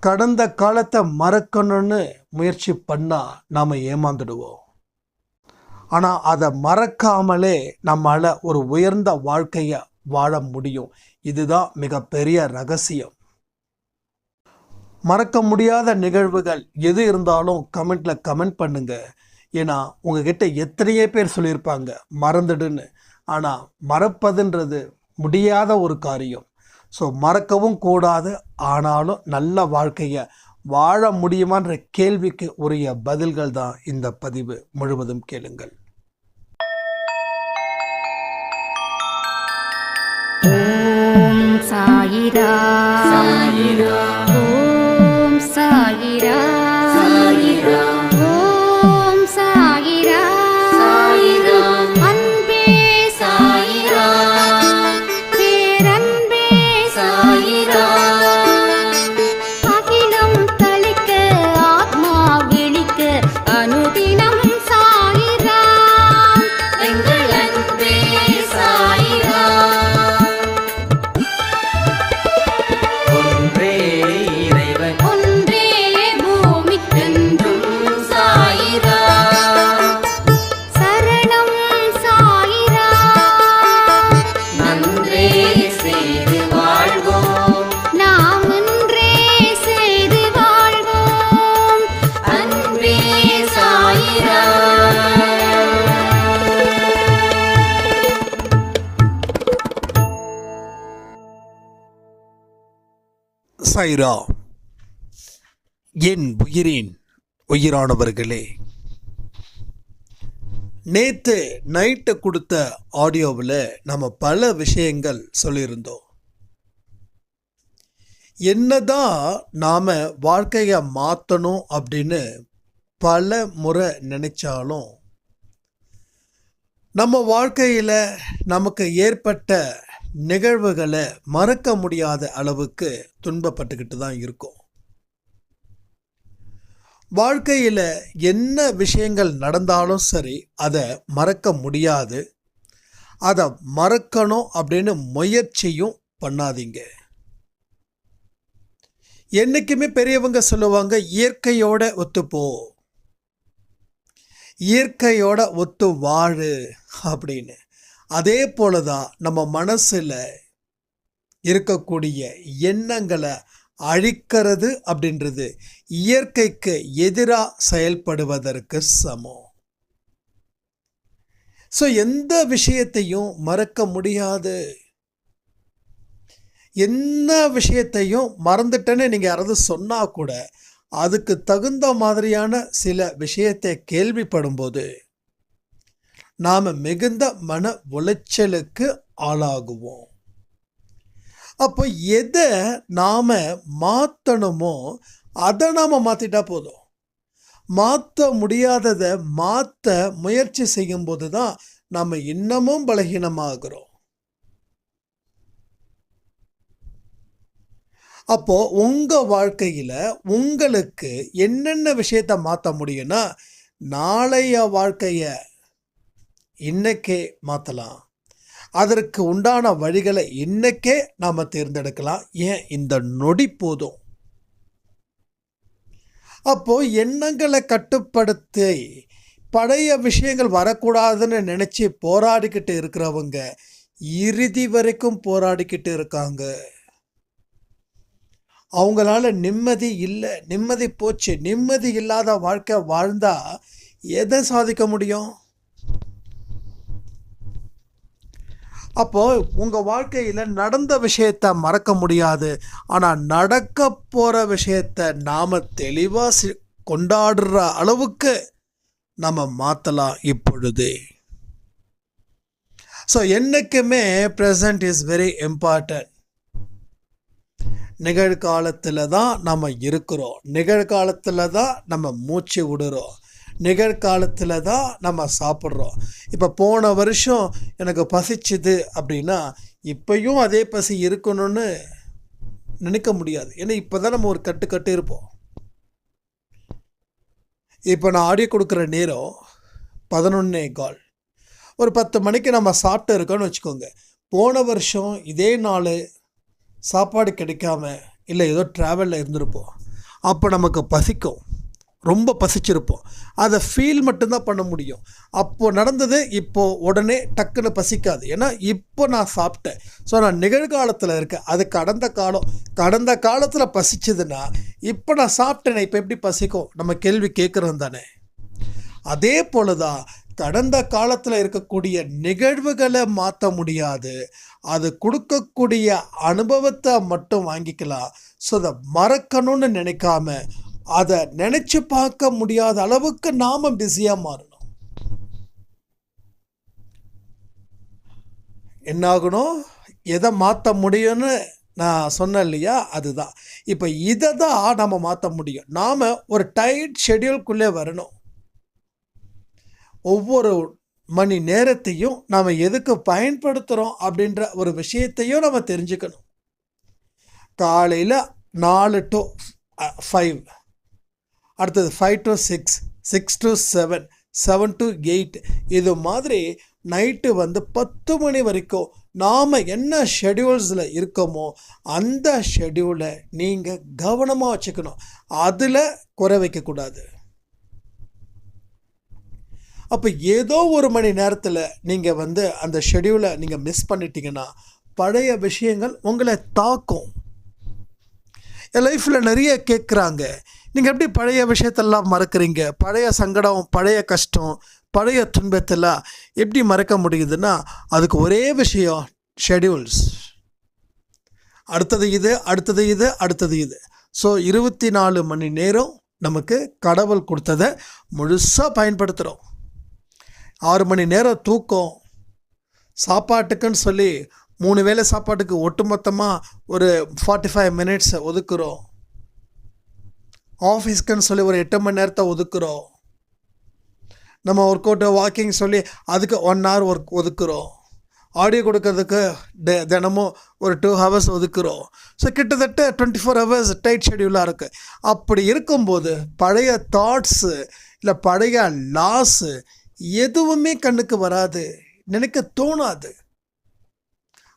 கடந்த காலத்தை மறக்கணும்னு முயற்சி பண்ணால் நாம் ஏமாந்துடுவோம். ஆனால் அதை மறக்காமலே நம்மளால் ஒரு உயர்ந்த வாழ்க்கையை வாழ முடியும். இதுதான் மிகப்பெரிய ரகசியம். மறக்க முடியாத நிகழ்வுகள் எது இருந்தாலும் கமெண்டில் கமெண்ட் பண்ணுங்கள் ஏன்னா உங்ககிட்ட எத்தனையே பேர் சொல்லியிருப்பாங்க மறந்துடுன்னு. ஆனால் மறப்பதுன்றது முடியாத ஒரு காரியம். ஸோ மறக்கவும் கூடாது. ஆனாலும் நல்ல வாழ்க்கையை வாழ முடியுமான்ற கேள்விக்கு உரிய பதில்கள் தான் இந்த பதிவு. முழுவதும் கேளுங்கள். சாயிரா. சாயிரா. சாயிரா என் உயிரின் உயிரானவர்களே நேற்று நைட்டு கொடுத்த ஆடியோவில் நம்ம பல விஷயங்கள் சொல்லியிருந்தோம். என்னதான் நாம் வாழ்க்கையை மாற்றணும் அப்படின்னு பல முறை நினைச்சாலும் நம்ம வாழ்க்கையில் நமக்கு ஏற்பட்ட நிகழ்வுகளை மறக்க முடியாத அளவுக்கு துன்பப்பட்டுக்கிட்டு தான் இருக்கும். வாழ்க்கையில் என்ன விஷயங்கள் நடந்தாலும் சரி அதை மறக்க முடியாது. அதை மறக்கணும் அப்படின்னு முயற்சியும் பண்ணாதீங்க. என்றைக்குமே பெரியவங்க சொல்லுவாங்க இயற்கையோட ஒத்துப்போ இயற்கையோட ஒத்து வாழு அப்படின்னு. அதே போல தான் நம்ம மனசில் இருக்கக்கூடிய எண்ணங்களை அழிக்கிறது அப்படின்றது இயற்கைக்கு எதிராக செயல்படுவதற்கு சமம். ஸோ எந்த விஷயத்தையும் மறக்க முடியாது. என்ன விஷயத்தையும் மறந்துட்டேன்னு நீங்கள் யாராவது சொன்னால் கூட அதுக்கு தகுந்த மாதிரியான சில விஷயத்தை கேள்விப்படும் போது நாம் மிகுந்த மன உளைச்சலுக்கு ஆளாகுவோம். அப்போ எதை நாம் மாற்றணுமோ அதை நாம் மாற்றிட்டா போதும். மாற்ற முடியாததை மாற்ற முயற்சி செய்யும்போது தான் நம்ம இன்னமும் பலகீனமாகிறோம். அப்போ உங்கள் வாழ்க்கையில் உங்களுக்கு என்னென்ன விஷயத்த மாற்ற முடியும்னா நாளைய வாழ்க்கையை இன்னைக்கே மாற்றலாம் அதற்கு உண்டான வழிகளை இன்னைக்கே நாம் தேர்ந்தெடுக்கலாம். ஏன்? இந்த நொடி போதும். அப்போது எண்ணங்களை கட்டுப்படுத்தி பழைய விஷயங்கள் வரக்கூடாதுன்னு நினச்சி போராடிக்கிட்டு இருக்கிறவங்க இறுதி வரைக்கும் போராடிக்கிட்டு இருக்காங்க. அவங்களால நிம்மதி இல்லை நிம்மதி போச்சு நிம்மதி இல்லாத வாழ்க்கை வாழ்ந்தால் எதை சாதிக்க முடியும்? அப்போ உங்க வாழ்க்கையில நடந்த விஷயத்த மறக்க முடியாது. ஆனா நடக்க போற விஷயத்த நாம தெளிவா கொண்டாடுற அளவுக்கு நம்ம மாத்தலாம் இப்பொழுதே. ஸோ என்னைக்குமே ப்ரெசன்ட் இஸ் வெரி இம்பார்ட்டன்ட் நிகழ்காலத்தில் தான் நம்ம இருக்கிறோம். நிகழ்காலத்தில் தான் நம்ம மூச்சு விடுறோம். நிகழ்காலத்தில் தான் நம்ம சாப்பிட்றோம். இப்போ போன வருஷம் எனக்கு பசிச்சுது அப்படின்னா இப்பயும் அதே பசி இருக்கணும்னு நினைக்க முடியாது. ஏன்னா இப்போ தான் நம்ம ஒரு கட்டு கட்டு இருப்போம். இப்போ நான் ஆடியோ கொடுக்குற நேரம் பதினொன்னே கால். ஒரு பத்து மணிக்கு நம்ம சாப்பிட்டு இருக்கோம்னு வச்சுக்கோங்க. போன வருஷம் இதே நாள் சாப்பாடு கிடைக்காம இல்லை ஏதோ ட்ராவலில் இருந்திருப்போம். அப்போ நமக்கு பசிக்கும். ரொம்ப பசிச்சிருப்போம். அதை ஃபீல் மட்டும்தான் பண்ண முடியும். அப்போது நடந்தது இப்போது உடனே டக்குன்னு பசிக்காது. ஏன்னா இப்போ நான் சாப்பிட்டேன். ஸோ நான் நிகழ்காலத்தில் இருக்கேன். அது கடந்த காலம். கடந்த காலத்தில் பசிச்சதுன்னா இப்போ நான் சாப்பிட்டேனே இப்போ எப்படி பசிக்கும்? நம்ம கேள்வி கேட்குறோம் தானே. அதே போல தான் கடந்த காலத்தில் இருக்கக்கூடிய நிகழ்வுகளை மாற்ற முடியாது. அது கொடுக்கக்கூடிய அனுபவத்தை மட்டும் வாங்கிக்கலாம். ஸோ அதை மறக்கணும்னு நினைக்காம அதை நினச்சி பார்க்க முடியாத அளவுக்கு நாம் பிஸியாக மாறணும். என்னாகணும் எதை மாற்ற முடியும்னு நான் சொன்னேன் இல்லையா? அதுதான். இப்போ இதை தான் நம்ம மாற்ற முடியும். நாம் ஒரு டைட் ஷெட்யூல்குள்ளே வரணும். ஒவ்வொரு மணி நேரத்தையும் நாம் எதுக்கு பயன்படுத்துகிறோம் அப்படின்ற ஒரு விஷயத்தையும் நம்ம தெரிஞ்சுக்கணும். காலையில் நாலு டு ஃபைவ் அடுத்தது five to six six to seven seven to eight இது மாதிரி நைட்டு வந்து பத்து மணி வரைக்கும் நாம் என்ன ஷெடியூல்ஸில் இருக்கோமோ அந்த ஷெடியூலை நீங்கள் கவனமாக வச்சுக்கணும். அதில் குறை வைக்கக்கூடாது அப்போ ஏதோ ஒரு மணி நேரத்தில் நீங்கள் வந்து அந்த ஷெடியூலை நீங்கள் மிஸ் பண்ணிட்டீங்கன்னா பழைய விஷயங்கள் உங்களை தாக்கும். என் லைஃப்பில் நிறைய கேட்குறாங்க நீங்கள் எப்படி பழைய விஷயத்தெல்லாம் மறக்கிறீங்க? பழைய சங்கடம் பழைய கஷ்டம் பழைய துன்பத்தெல்லாம் எப்படி மறக்க முடியுதுன்னா அதுக்கு ஒரே விஷயம் ஷெடியூல்ஸ் அடுத்தது இது அடுத்தது இது அடுத்தது இது. ஸோ இருபத்தி நாலு மணி நேரம் நமக்கு கடவுள் கொடுத்ததை முழுசாக பயன்படுத்துகிறோம் ஆறு மணி நேரம் தூக்கம் சாப்பாட்டுக்குன்னு சொல்லி மூணு வேளை சாப்பாட்டுக்கு ஒட்டுமொத்தமாக ஒரு ஃபார்ட்டி ஃபைவ் மினிட்ஸை ஒதுக்குறோம். ஆஃபீஸ்க்குன்னு சொல்லி ஒரு எட்டு மணி நேரத்தை ஒதுக்குறோம். நம்ம ஒர்க் அவுட்டு வாக்கிங் சொல்லி அதுக்கு ஒன் ஹவர் ஒர்க் ஒதுக்குறோம். ஆடியோ கொடுக்கறதுக்கு டெ தினமும் ஒரு டூ ஹவர்ஸ் ஒதுக்குறோம். ஸோ கிட்டத்தட்ட டுவெண்ட்டி ஃபோர் ஹவர்ஸ் டைட் ஷெடியூலாக இருக்குது அப்படி இருக்கும்போது பழைய தாட்ஸு இல்லை பழைய லாஸு எதுவுமே கண்ணுக்கு வராது. நினைக்க தோணாது.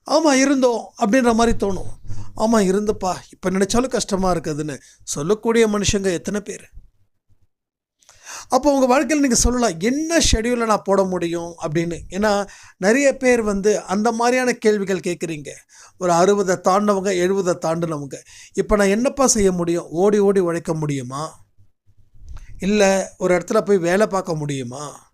ஆமாம் இருந்தோம் அப்படின்ற மாதிரி தோணும். ஆமாம் இருந்தப்பா. இப்போ நினச்சாலும் கஷ்டமாக இருக்குதுன்னு சொல்லக்கூடிய மனுஷங்க எத்தனை பேர்? அப்போ உங்கள் வாழ்க்கையில் நீங்கள் சொல்லலாம் என்ன ஷெடியூலை நான் போட முடியும்? அப்படின்னு. ஏன்னா நிறைய பேர் வந்து அந்த மாதிரியான கேள்விகள் கேட்குறீங்க ஒரு அறுபதை தாண்டவங்க எழுபதை தாண்டினவங்க. இப்போ நான் என்னப்பா செய்ய முடியும்? ஓடி ஓடி உழைக்க முடியுமா? இல்லை ஒரு இடத்துல போய் வேலை பார்க்க முடியுமா?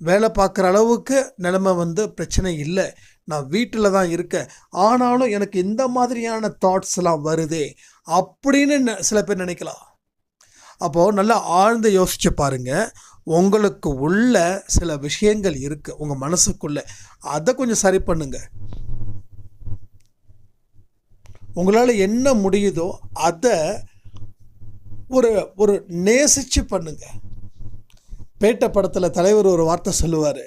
வேலை பார்க்குற அளவுக்கு நிலைமை வந்து பிரச்சனை இல்லை. நான் வீட்டில் தான் இருக்கேன். ஆனாலும் எனக்கு இந்த மாதிரியான தாட்ஸ்லாம் வருதே அப்படின்னு நெ- சில பேர் நினைக்கலாம். அப்போது நல்லா ஆழ்ந்து யோசிச்சு பாருங்கள் உங்களுக்கு உள்ள சில விஷயங்கள் இருக்குது உங்கள் மனசுக்குள்ளே. அதை கொஞ்சம் சரி பண்ணுங்க. உங்களால் என்ன முடியுதோ அதை ஒரு ஒரு நேசித்து பண்ணுங்கள் பேட்டை படத்தில் தலைவர் ஒரு வார்த்தை சொல்லுவார்.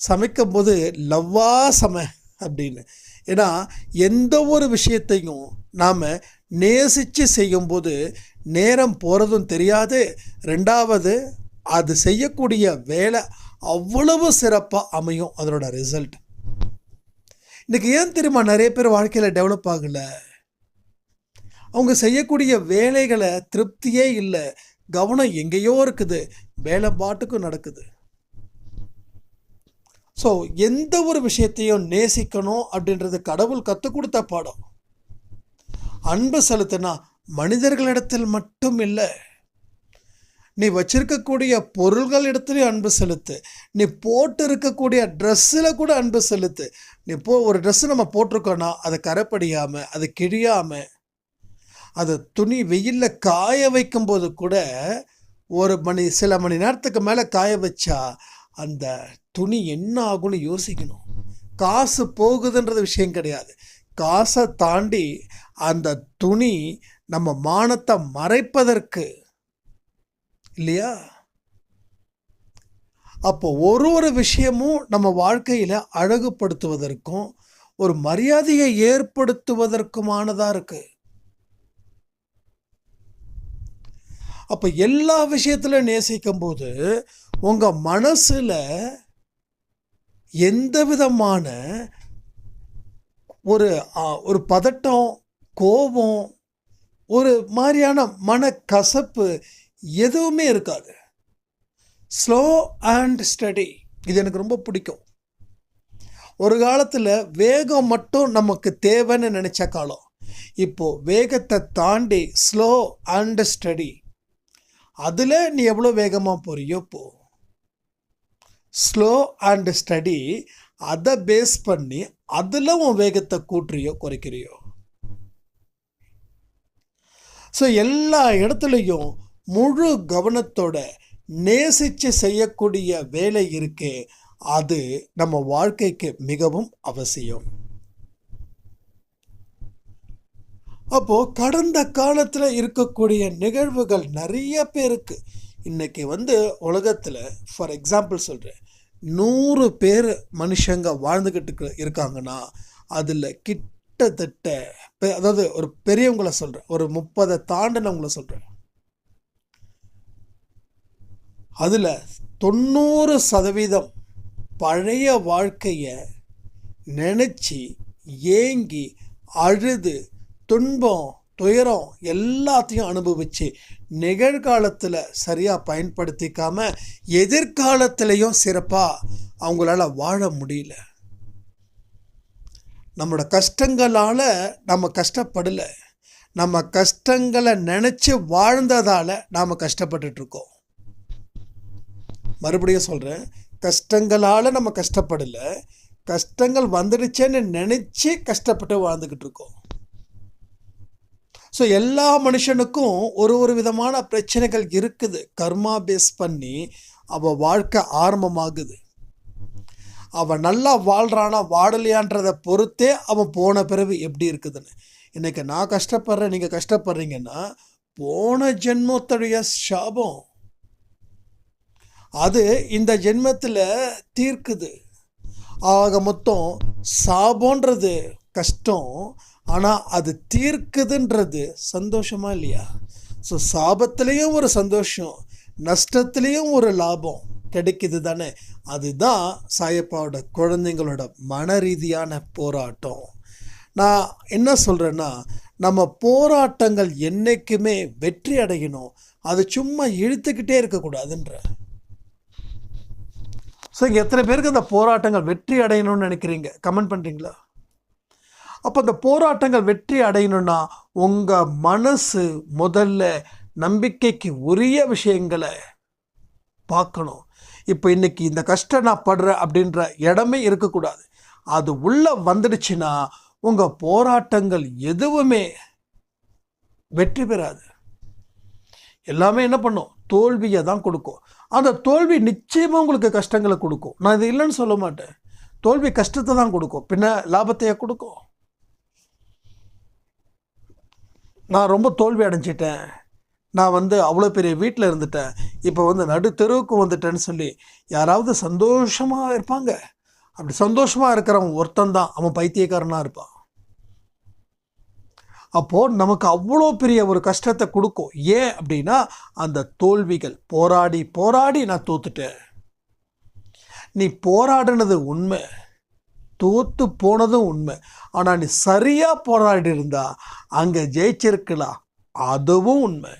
சமைக்கும் போது லவ்வா சம அப்படின்னு. ஏன்னா எந்த ஒரு விஷயத்தையும் நாம் நேசித்து செய்யும்போது நேரம் போகிறதும் தெரியாது. ரெண்டாவது அது செய்யக்கூடிய வேலை அவ்வளவு சிறப்பாக அமையும் அதனோட ரிசல்ட் இன்றைக்கி ஏன் தெரியுமா நிறைய பேர் வாழ்க்கையில் டெவலப் ஆகலை? அவங்க செய்யக்கூடிய வேலைகளை திருப்தியே இல்லை. கவனம் எங்கேயோ இருக்குது. வேலை பாட்டுக்கும் நடக்குது. ஸோ எந்த ஒரு விஷயத்தையும் நேசிக்கணும் அப்படின்றது கடவுள் கற்றுக் கொடுத்த பாடம். அன்பு செலுத்தினா மனிதர்களிடத்தில் மட்டும் இல்லை. நீ வச்சிருக்கக்கூடிய பொருள்களிடத்துலையும் அன்பு செலுத்து. நீ போட்டு இருக்கக்கூடிய ட்ரெஸ்ஸில் கூட அன்பு செலுத்து. நீ போ ஒரு ட்ரெஸ்ஸு நம்ம போட்டிருக்கோன்னா அதை கரைப்படியாமல் அது கிழியாமல் அது துணி வெயிலில் காய வைக்கும்போது கூட ஒரு மணி சில மணி நேரத்துக்கு மேலே காய வச்சா அந்த துணி என்ன ஆகும்னு யோசிக்கணும். காசு போகுதுன்றது விஷயம் கிடையாது. காசை தாண்டி அந்த துணி நம்ம மானத்தை மறைப்பதற்கு இல்லையா? அப்போ ஒரு ஒரு விஷயமும் நம்ம வாழ்க்கையில் அழகுபடுத்துவதற்கும் ஒரு மரியாதையை ஏற்படுத்துவதற்குமானதாக இருக்குது அப்போ எல்லா விஷயத்திலும் நேசிக்கும் போது உங்கள் மனசில் எந்த விதமான ஒரு ஒரு பதட்டம் கோபம் ஒரு மாதிரியான மனக்கசப்பு எதுவுமே இருக்காது. ஸ்லோ அண்ட் ஸ்டடி இது எனக்கு ரொம்ப பிடிக்கும். ஒரு காலத்தில் வேகம் மட்டும் நமக்கு தேவைன்னு நினச்ச காலம். இப்போது வேகத்தை தாண்டி ஸ்லோ அண்ட் ஸ்டடி அதில் நீ எவ்வளோ வேகமாக போறியோ போ. ஸ்லோ அண்ட் ஸ்டடி அதை பேஸ் பண்ணி அதில் உன் வேகத்தை கூட்டுறியோ குறைக்கிறியோ. ஸோ எல்லா இடத்துலையும் முழு கவனத்தோட நேசித்து செய்யக்கூடிய வேலை இருக்கே அது நம்ம வாழ்க்கைக்கு மிகவும் அவசியம். அப்போது கடந்த காலத்தில் இருக்கக்கூடிய நிகழ்வுகள் நிறைய பேருக்கு. இன்னைக்கு வந்து உலகத்தில் ஃபார் எக்ஸாம்பிள் சொல்கிறேன் நூறு பேர் மனுஷங்க வாழ்ந்துக்கிட்டு இருக்காங்கன்னா அதில் கிட்டத்தட்ட பெ- அதாவது ஒரு பெரியவங்களை சொல்கிறேன் ஒரு முப்பதை தாண்டினவங்கள சொல்கிறேன் அதில் தொண்ணூறு சதவீதம் பழைய வாழ்க்கையை நினச்சி ஏங்கி அழுது துன்பம் துயரம் எல்லாத்தையும் அனுபவிச்சு நிகழ்காலத்தில் சரியாக பயன்படுத்திக்காம எதிர்காலத்திலையும் சிறப்பாக அவங்களால வாழ முடியல. நம்மளோட கஷ்டங்களால் நம்ம கஷ்டப்படலை. நம்ம கஷ்டங்களை நினச்சி வாழ்ந்ததால் நாம் கஷ்டப்பட்டுட்டு இருக்கோம் மறுபடியும் சொல்கிறேன் கஷ்டங்களால் நம்ம கஷ்டப்படலை. கஷ்டங்கள் வந்துடுச்சேன்னு நினச்சி கஷ்டப்பட்டு வாழ்ந்துக்கிட்டு இருக்கோம் ஸோ எல்லா மனுஷனுக்கும் ஒரு ஒரு விதமான பிரச்சனைகள் இருக்குது. கர்மா பேஸ் பண்ணி அவள் வாழ்க்கை ஆரம்பமாகுது. அவன் நல்லா வாழ்கிறானா வாழலையான்றதை பொறுத்தே அவன் போன பிறகு எப்படி இருக்குதுன்னு. இன்றைக்கி நான் கஷ்டப்படுறேன் நீங்கள் கஷ்டப்படுறீங்கன்னா போன ஜென்மத்துடைய சாபம். அது இந்த ஜென்மத்தில் தீர்க்குது. ஆக மொத்தம் சாபன்றது கஷ்டம். ஆனால் அது தீர்க்குதுன்றது சந்தோஷமா இல்லையா? ஸோ சாபத்துலேயும் ஒரு சந்தோஷம் நஷ்டத்துலேயும் ஒரு லாபம் கிடைக்குது தானே அதுதான் சாயப்பாவோட குழந்தைங்களோட மன ரீதியான போராட்டம். நான் என்ன சொல்கிறேன்னா நம்ம போராட்டங்கள் என்றைக்குமே வெற்றி அடையணும். அது சும்மா இழுத்துக்கிட்டே இருக்கக்கூடாதுன்ற. ஸோ இங்கே எத்தனை பேருக்கு அந்த போராட்டங்கள் வெற்றி அடையணும்னு நினைக்கிறீங்க? கமெண்ட் பண்ணுறீங்களா அப்போ அந்த போராட்டங்கள் வெற்றி அடையணும்னா உங்கள் மனசு முதல்ல நம்பிக்கைக்கு உரிய விஷயங்களை பார்க்கணும். இப்போ இன்றைக்கி இந்த கஷ்டம் நான் படுறேன் அப்படின்ற இடமே இருக்கக்கூடாது. அது உள்ளே வந்துடுச்சுன்னா உங்கள் போராட்டங்கள் எதுவுமே வெற்றி பெறாது. எல்லாமே என்ன பண்ணும்? தோல்வியை தான் கொடுக்கும். அந்த தோல்வி நிச்சயமாக உங்களுக்கு கஷ்டங்களை கொடுக்கும். நான் இது இல்லைன்னு சொல்ல மாட்டேன். தோல்வி கஷ்டத்தை தான் கொடுக்கும். பின்ன லாபத்தையே கொடுக்கும்? நான் ரொம்ப தோல்வி அடைஞ்சிட்டேன். நான் வந்து அவ்வளோ பெரிய வீட்டில் இருந்துட்டேன். இப்போ வந்து நடு தெருவுக்கு வந்துட்டேன்னு சொல்லி யாராவது சந்தோஷமாக இருப்பாங்க. அப்படி சந்தோஷமாக இருக்கிறவன் ஒருத்தன் தான். அவன் பைத்தியக்காரனாக இருப்பான். அப்போது நமக்கு அவ்வளோ பெரிய ஒரு கஷ்டத்தை கொடுக்கும். ஏன் அப்படின்னா அந்த தோல்விகள். போராடி போராடி நான் தோத்துட்டேன். நீ போராடினது உண்மை. தோற்று போனதும் உண்மை. ஆனால் நீ சரியாக போராடி இருந்தா அங்கே ஜெயிச்சிருக்கலாம் அதுவும் உண்மை.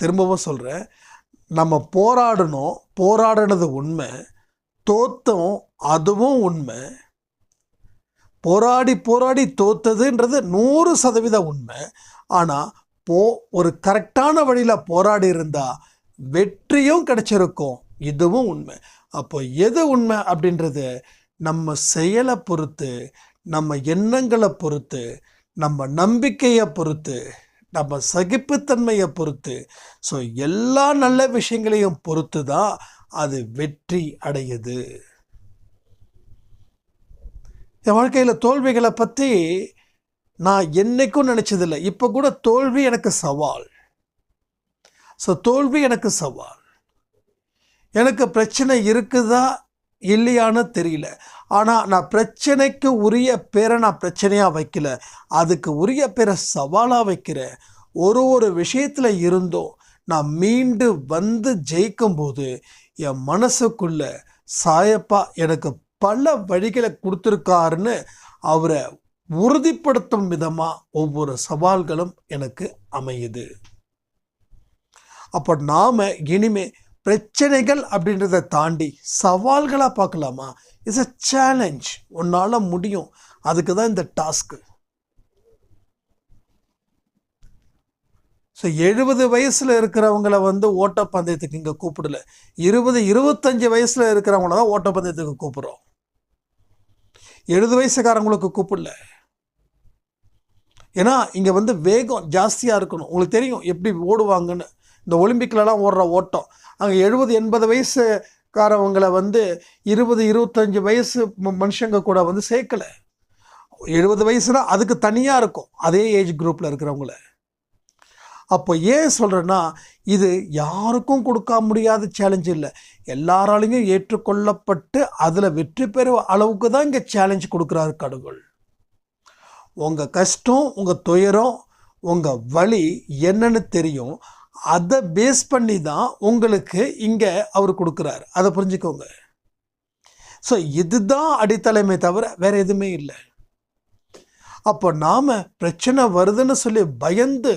திரும்பவும் சொல்கிறேன் நம்ம போராடணும். போராடினது உண்மை. தோத்தோம் அதுவும் உண்மை. போராடி போராடி தோத்ததுன்றது நூறு சதவீதம் உண்மை. ஆனால் போ ஒரு கரெக்டான வழியில் போராடி இருந்தால் வெற்றியும் கிடச்சிருக்கும். இதுவும் உண்மை. அப்போ எது உண்மை அப்படின்றது நம்ம செயலை பொறுத்து நம்ம எண்ணங்களை பொறுத்து நம்ம நம்பிக்கையை பொறுத்து நம்ம சகிப்புத்தன்மையை பொறுத்து. ஸோ எல்லா நல்ல விஷயங்களையும் பொறுத்து தான் அது வெற்றி அடையுது. என் வாழ்க்கையில் தோல்விகளை பற்றி நான் என்னைக்கும் நினச்சதில்லை. இப்போ கூட தோல்வி எனக்கு சவால். ஸோ தோல்வி எனக்கு சவால். எனக்கு பிரச்சனை இருக்குதா இல்லையான்னு தெரியல. ஆனால் நான் பிரச்சனைக்கு உரிய பேரை நான் பிரச்சனையாக வைக்கல. அதுக்கு உரிய பேரை சவாலாக வைக்கிறேன். ஒரு ஒரு விஷயத்தில் இருந்தும் நான் மீண்டு வந்து ஜெயிக்கும்போது என் மனசுக்குள்ள சாயப்பா எனக்கு பல வழிகளை கொடுத்துருக்காருன்னு அவரை உறுதிப்படுத்தும் விதமாக ஒவ்வொரு சவால்களும் எனக்கு அமையுது. அப்போ நாம் இனிமே பிரச்சனைகள் அப்படின்றத தாண்டி சவால்களாக பார்க்கலாமா? இட்ஸ் அ சேலஞ்ச் உன்னால் முடியும். அதுக்கு தான் இந்த டாஸ்க்கு ஸோ எழுபது வயசில் இருக்கிறவங்கள வந்து ஓட்டப்பந்தயத்துக்கு இங்கே கூப்பிடல. இருபது இருபத்தஞ்சி வயசில் இருக்கிறவங்கள தான் ஓட்டப்பந்தயத்துக்கு கூப்பிட்றோம். எழுபது வயசுக்காரங்களுக்கு கூப்பிடல. ஏன்னா இங்கே வந்து வேகம் ஜாஸ்தியாக இருக்கணும். உங்களுக்கு தெரியும் எப்படி ஓடுவாங்கன்னு. இந்த ஒலிம்பிக்லலாம் ஓடுற ஓட்டம். அங்கே எழுபது எண்பது வயசுக்காரவங்களை வந்து இருபது இருபத்தஞ்சி வயசு ம- மனுஷங்க கூட வந்து சேர்க்கலை. எழுபது வயசுனா அதுக்கு தனியாக இருக்கும். அதே ஏஜ் குரூப்பில் இருக்கிறவங்கள. அப்போ ஏன் சொல்கிறேன்னா இது யாருக்கும் கொடுக்க முடியாத சேலஞ்ச் இல்லை. எல்லாராலையும் ஏற்றுக்கொள்ளப்பட்டு அதில் வெற்றி பெறும் அளவுக்கு தான் இங்கே சேலஞ்ச் கொடுக்குறாரு கடவுள். உங்கள் கஷ்டம் உங்கள் துயரம் உங்கள் வழி என்னன்னு தெரியும். அதை பேஸ் பண்ணி தான் உங்களுக்கு இங்கே அவர் கொடுக்குறாரு. அதை புரிஞ்சுக்கோங்க. ஸோ இதுதான் அடித்தலைமை தவிர வேற எதுவுமே இல்லை. அப்போ நாம் பிரச்சனை வருதுன்னு சொல்லி பயந்து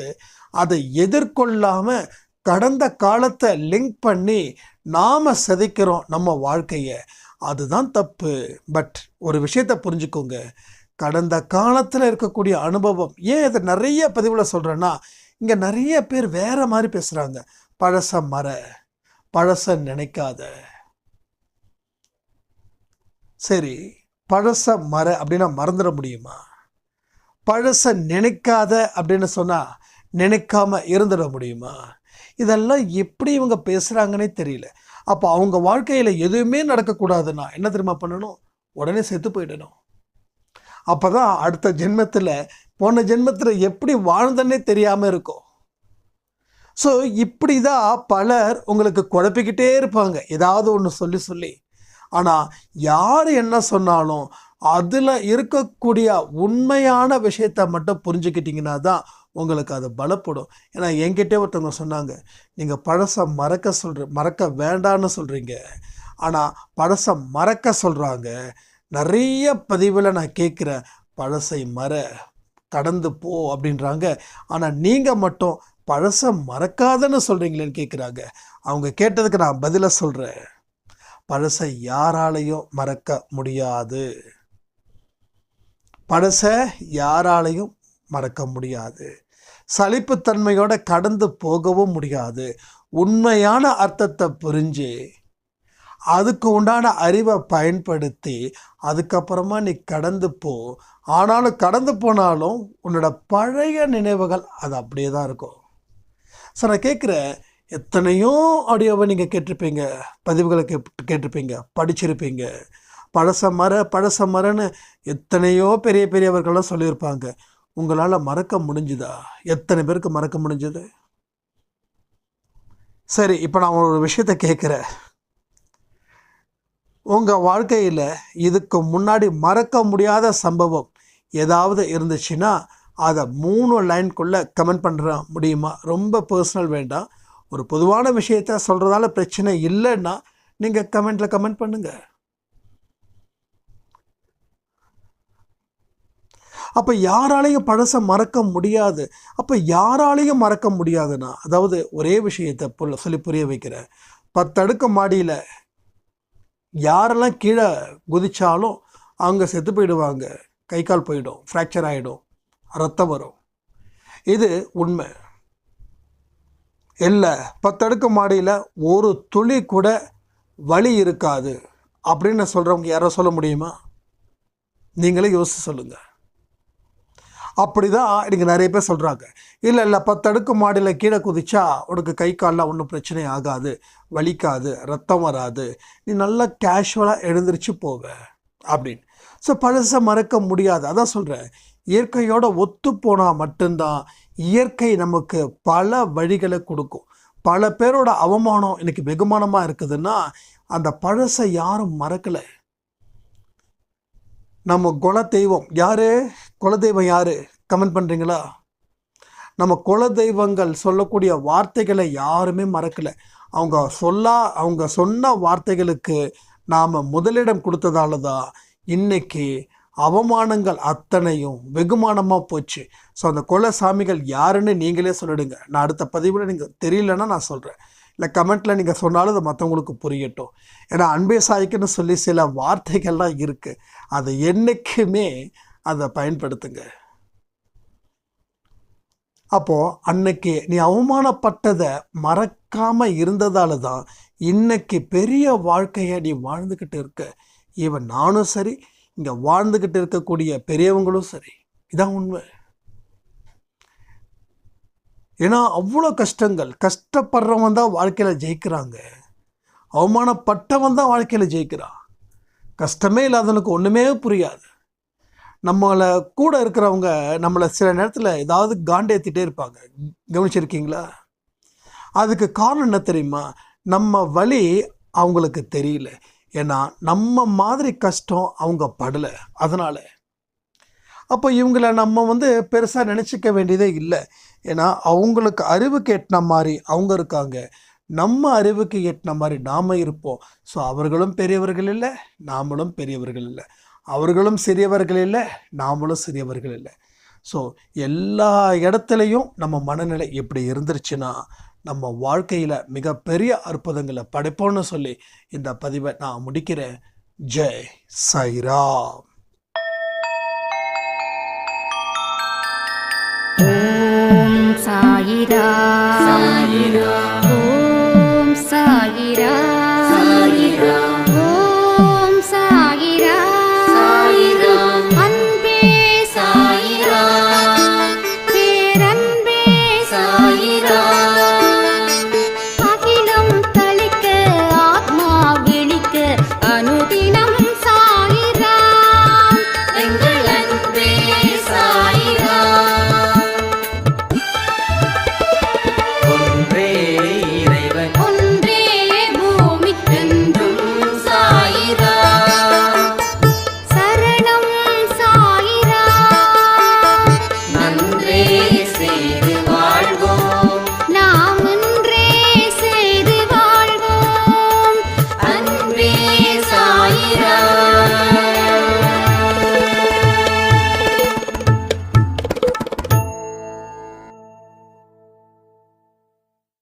அதை எதிர்கொள்ளாமல் கடந்த காலத்தை லிங்க் பண்ணி நாம் சிதைக்கிறோம் நம்ம வாழ்க்கையை. அதுதான் தப்பு. பட் ஒரு விஷயத்தை புரிஞ்சுக்கோங்க. கடந்த காலத்தில் இருக்கக்கூடிய அனுபவம். ஏன் இதை நிறைய பதிவில் சொல்கிறேன்னா இங்கே நிறைய பேர் வேற மாதிரி பேசுகிறாங்க பழச மற பழச நினைக்காத. சரி பழச மற அப்படின்னா மறந்துட முடியுமா? பழச நினைக்காத அப்படின்னு சொன்னால் நினைக்காம இருந்துட முடியுமா? இதெல்லாம் எப்படி இவங்க பேசுகிறாங்கன்னே தெரியல. அப்போ அவங்க வாழ்க்கையில் எதுவுமே நடக்கக்கூடாதுன்னா என்ன தெரியுமா பண்ணணும்? உடனே செத்து போயிடணும். அப்போ தான் அடுத்த ஜென்மத்தில் போன ஜென்மத்தில் எப்படி வாழ்ந்தன்னே தெரியாமல் இருக்கும். ஸோ இப்படி தான் பலர் உங்களுக்கு குழப்பிக்கிட்டே இருப்பாங்க. ஏதாவது ஒன்று சொல்லி சொல்லி. ஆனால் யார் என்ன சொன்னாலும் அதில் இருக்கக்கூடிய உண்மையான விஷயத்தை மட்டும் புரிஞ்சுக்கிட்டிங்கன்னா தான் உங்களுக்கு அது பலப்படும். ஏன்னா என்கிட்டே ஒருத்தவங்க சொன்னாங்க நீங்கள் பழசை மறக்க சொல்கிற மறக்க வேண்டான்னு சொல்கிறீங்க ஆனால் பழசை மறக்க சொல்கிறாங்க நிறைய பதிவில் நான் கேட்குறேன் பழசை மற கடந்து போ அப்படின்றாங்க. ஆனால் நீங்கள் மட்டும் பழசை மறக்காதன்னு சொல்கிறீங்களேன்னு கேட்குறாங்க அவங்க கேட்டதுக்கு நான் பதிலை சொல்கிறேன் பழசை யாராலையும் மறக்க முடியாது. பழசை யாராலையும் மறக்க முடியாது. சலிப்புத்தன்மையோட கடந்து போகவும் முடியாது. உண்மையான அர்த்தத்தை புரிஞ்சு அதுக்கு உண்டான அறிவை பயன்படுத்தி அதுக்கப்புறமா நீ கடந்து போ. ஆனாலும் கடந்து போனாலும் உன்னோட பழைய நினைவுகள் அது அப்படியே தான் இருக்கும். சார் நான் கேட்குறேன் எத்தனையோ ஆடியோவை நீங்கள் கேட்டிருப்பீங்க பதிவுகளை கே கேட்டிருப்பீங்க படிச்சிருப்பீங்க. பழச மர பழச மரன்னு எத்தனையோ பெரிய பெரியவர்கள்லாம் சொல்லியிருப்பாங்க. உங்களால் மறக்க முடிஞ்சுதா? எத்தனை பேருக்கு மறக்க முடிஞ்சது? சரி இப்போ நான் ஒரு விஷயத்தை கேட்குறேன். உங்கள் வாழ்க்கையில் இதுக்கு முன்னாடி மறக்க முடியாத சம்பவம் ஏதாவது இருந்துச்சுன்னா அதை மூணு லைன்குள்ளே கமெண்ட் பண்ணுற முடியுமா? ரொம்ப பர்சனல் வேண்டாம். ஒரு பொதுவான விஷயத்த சொல்கிறதால பிரச்சனை இல்லைன்னா நீங்கள் கமெண்ட்டில் கமெண்ட் பண்ணுங்கள் அப்போ யாராலையும் பழசை மறக்க முடியாது. அப்போ யாராலையும் மறக்க முடியாதுன்னா அதாவது ஒரே விஷயத்தை சொல்லி புரிய வைக்கிறேன். பத்தடுக்கு மாடியில் யாரெல்லாம் கீழே குதித்தாலும் அவங்க செத்து போயிடுவாங்க. கை கால் போயிடும் ஃப்ராக்சர் ஆகிடும் ரத்தம் வரும். இது உண்மை. இல்லை பத்தடுக்கு மாடியில் ஒரு துளி கூட வலி இருக்காது அப்படின்னு சொல்கிறவங்க யாரோ சொல்ல முடியுமா? நீங்களே யோசிச்சு சொல்லுங்கள் அப்படி தான் இன்றைக்கி நிறைய பேர் சொல்கிறாங்க இல்லை இல்லை பத்தடுக்கு மாடியில் கீழே குதிச்சா உனக்கு கை காலில் ஒன்றும் பிரச்சனை ஆகாது. வலிக்காது ரத்தம் வராது நீ நல்லா கேஷுவலாக எழுந்திரிச்சு போவ அப்படின்னு. ஸோ பழசை மறக்க முடியாது. அதான் சொல்கிறேன் இயற்கையோட ஒத்து போனால் மட்டும்தான் இயற்கை நமக்கு பல வழிகளை கொடுக்கும். பல பேரோட அவமானம் இன்னைக்கு வெகுமானமாக இருக்குதுன்னா அந்த பழசை யாரும் மறக்கலை. நம்ம குல தெய்வம் யாரு? குலதெய்வம் யாரு? கமெண்ட் பண்ணுறீங்களா நம்ம குல தெய்வங்கள் சொல்லக்கூடிய வார்த்தைகளை யாருமே மறக்கலை. அவங்க சொல்லா அவங்க சொன்ன வார்த்தைகளுக்கு நாம் முதலிடம் கொடுத்ததால தான் இன்றைக்கி அவமானங்கள் அத்தனையும் வெகுமானமாக போச்சு. ஸோ அந்த குலசாமிகள் யாருன்னு நீங்களே சொல்லிடுங்க. நான் அடுத்த பதிவில் நீங்கள் தெரியலன்னா நான் சொல்கிறேன் இல்லை கமெண்ட்டில் நீங்கள் சொன்னாலும் அது மற்றவங்களுக்கு புரியட்டும். ஏன்னா அன்பே சாய்க்குன்னு சொல்லி சில வார்த்தைகள்லாம் இருக்குது அதை என்றைக்குமே அதை பயன்படுத்துங்க. அப்போது அன்னைக்கு நீ அவமானப்பட்டதை மறக்காமல் இருந்ததால தான் இன்னைக்கு பெரிய வாழ்க்கையை நீ வாழ்ந்துக்கிட்டு இருக்க. இவன் நானும் சரி இங்கே வாழ்ந்துக்கிட்டு இருக்கக்கூடிய பெரியவங்களும் சரி. இதான் உண்மை. ஏன்னா அவ்வளோ கஷ்டங்கள். கஷ்டப்படுறவன் தான் வாழ்க்கையில் ஜெயிக்கிறாங்க. அவமானப்பட்டவன் தான் வாழ்க்கையில் ஜெயிக்கிறான். கஷ்டமே இல்லாதவனுக்கு ஒன்றுமே புரியாது. நம்மளை கூட இருக்கிறவங்க நம்மளை சில நேரத்தில் ஏதாவது காண்டேத்திட்டே இருப்பாங்க. கவனிச்சிருக்கீங்களா? அதுக்கு காரணம் என்ன தெரியுமா? நம்ம வழி அவங்களுக்கு தெரியல. ஏன்னா நம்ம மாதிரி கஷ்டம் அவங்க படலை. அதனால். அப்போ இவங்கள நம்ம வந்து பெருசாக நினச்சிக்க வேண்டியதே இல்லை. ஏன்னா அவங்களுக்கு அறிவுக்கு எட்டின மாதிரி அவங்க இருக்காங்க. நம்ம அறிவுக்கு எட்டின மாதிரி நாம் இருப்போம். ஸோ அவர்களும் பெரியவர்கள் இல்லை நாமளும் பெரியவர்கள் இல்லை. அவர்களும் சிறியவர்கள் இல்லை நாமளும் சிறியவர்கள் இல்லை. ஸோ எல்லா இடத்துலையும் நம்ம மனநிலை எப்படி இருந்துருச்சுன்னா நம்ம வாழ்க்கையில் மிகப்பெரிய அற்புதங்களை படைப்போம்னு சொல்லி இந்த பதிவை நான் முடிக்கிறேன். ஜெய் சைராம். ஓம் சாயிரா சாயிரா ஓம் சாயிரா